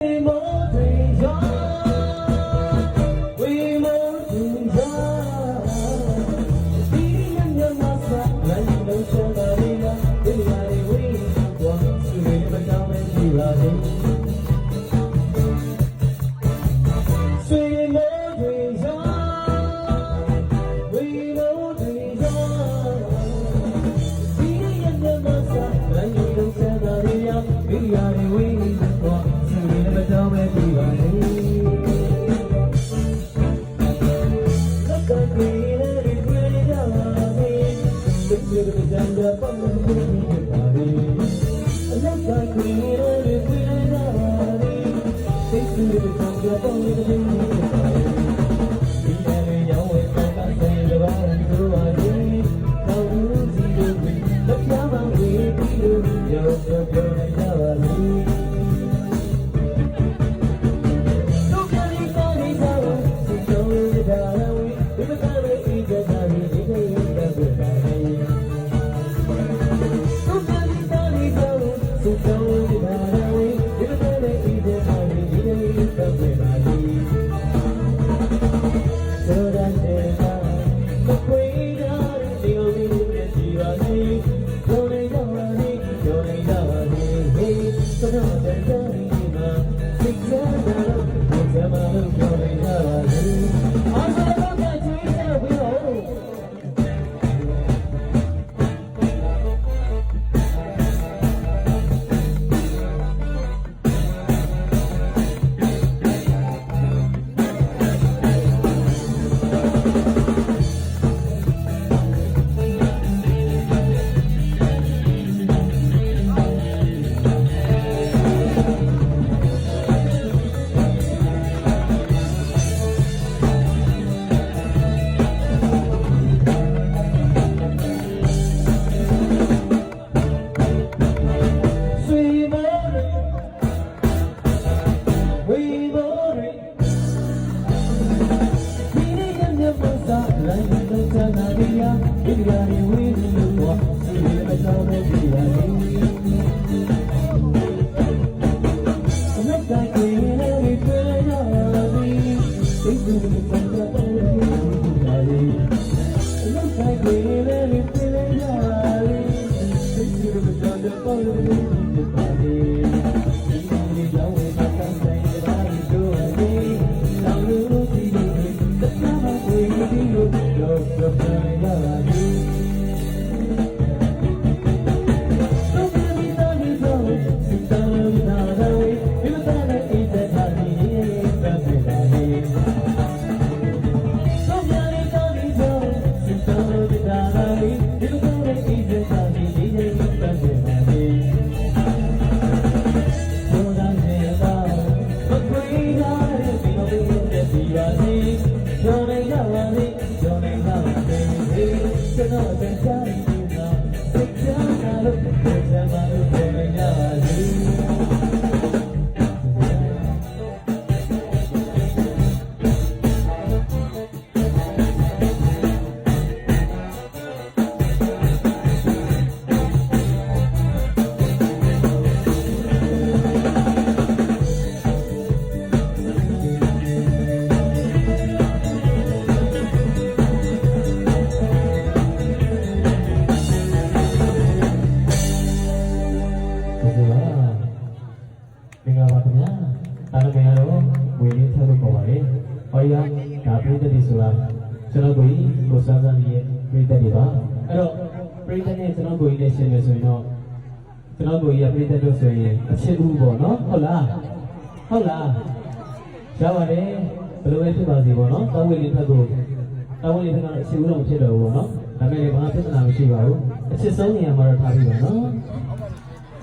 ဆွေ ဒီလို ဆိုတော့ ရဒီ ဒါပြိတ္တိဆိုတာကျွန်တော်ကိုကိုစားစားရဲ့ပြိတ္တိပါအဲ့တော့ပြိတ္တိနဲ့ကျွန်တော်ကိုနဲ့ရှင်းမယ်ဆိုရင်တော့ကျွန်တော်ကိုရပြိတ္တိလို့ဆိုရင်အချစ်ဦးပေါ့နော်ဟုတ်လားဟုတ်လားရပါတယ်ဘယ်လိုပဲဖြစ်ပါစေပေါ့နော်တောင်းဝေလေးထက်ကိုတောင်းဝေလေးထက်ကတော့အချစ်ဦးတော့ဖြစ်တော့ဘူးပေါ့နော်ဒါပေမဲ့လည်းဘာမှပြဿနာမရှိပါဘူးအချစ်ဆုံးနေရာမှာတော့ထားပြီးပါနော်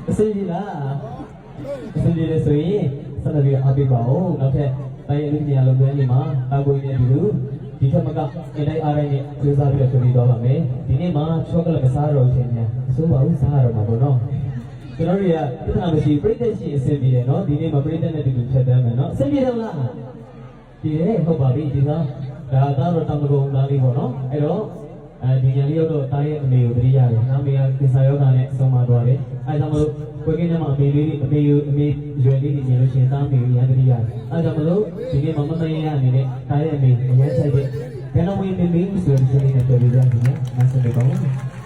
အစင်းကြီးလားအစင်းကြီးလည်းဆိုရင်ဆက်လက်ပြီးအားပေးပါဦးနောက်ထပ် တိုင်းရလူကြီးအလုံးသွင်းနေမှာတာကိုရင်းနေပြီဒီထက်မကအင်တိုင်းအားတိုင်းနဲ့ကျိုးစားပြီးတော့ထွက်ပြီးတော့ပါမယ်ဒီနေ့မှာချောကလက်မစားတော့ခြင်းများအစိုးပါဦးစားရတော့မှာပေါ့နော်ကျွန်တော်တွေကပြဿနာမရှိပြိတ္တရှိအဆင်ပြေတယ်နော်ဒီနေ့မှာပြိတ္တနဲ့တူတူဖြတ်တမ်းမယ်နော်အဆင်ပြေတယ်လားဒီရဲဟုတ်ပါပြီဒီကဒါသားတော့တောင်ကုန်းသားလေးပေါ့နော်အဲ့တော့ အဲဒီညာလေးရောက်တော့တားရဲ့အမေကိုတတိရတယ်။နာမေကကိစ္စယောဂနဲ့ဆုံးမသွားတယ်။အဲဒါကြောင့်မလို့ပွဲကင်းထဲမှာအမေလေးအမေယူအမေရွယ်လေးတွေမြင်လို့ရှိရင်သားမေရန်တရီရတယ်အဲဒါမလို့ဒီနေ့မမမရရအနေနဲ့ဒါရဲ့အမေအရင်ဆိုင်တဲ့ဘယ်တော့မှမမေးဘူးဆိုတဲ့ဒီနေ့တော်ပြီးကြတယ်နော်ဆက်ပြီးပါဦး